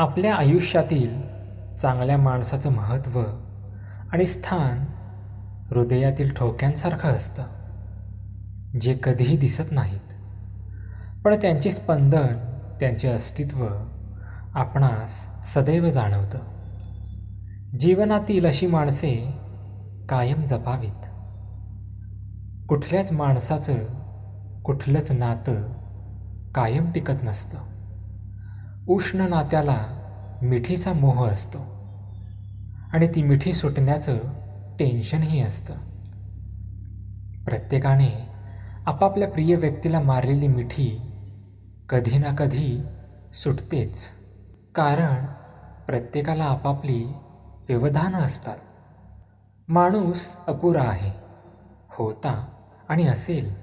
आपल्या आयुष्यातील चांगल्या माणसाचं महत्त्व आणि स्थान हृदयातील ठोक्यांसारखं असतं जे कधीही दिसत नाहीत. पण त्यांचे स्पंदन त्यांचे अस्तित्व आपणास सदैव जाणवतं. जीवनातील अशी माणसे कायम जपावीत. कुठल्याच माणसाचं कुठलंच नातं कायम टिकत नसतं. उष्ण नात्याला मिठीचा मोह असतो आणि ती मिठी सुटण्याचं टेन्शनही असतं. प्रत्येकाने आपापल्या प्रिय व्यक्तीला मारलेली मिठी कधी ना कधी सुटतेच कारण प्रत्येकाला आपापली व्यवधानं असतात. माणूस अपुरा आहे होता आणि असेल.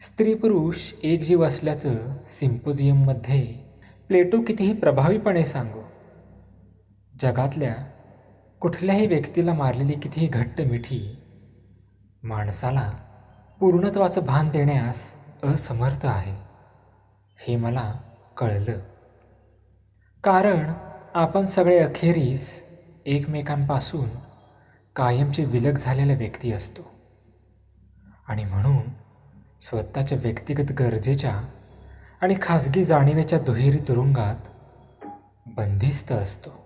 स्त्री पुरुष एक जीव असल्याचं सिम्पोजियममध्ये प्लेटो कितीही प्रभावीपणे सांगो जगातल्या कुठल्याही व्यक्तीला मारलेली कितीही घट्ट मिठी माणसाला पूर्णत्वाचं भान देण्यास असमर्थ आहे हे मला कळलं. कारण आपण सगळे अखेरीस एकमेकांपासून कायमचे विलग झालेला व्यक्ती असतो. आणि म्हणून स्वतःच्या व्यक्तिगत गरजेच्या आणि खाजगी जाणीवेच्या दुहेरी तुरुंगात बंदिस्त असतो.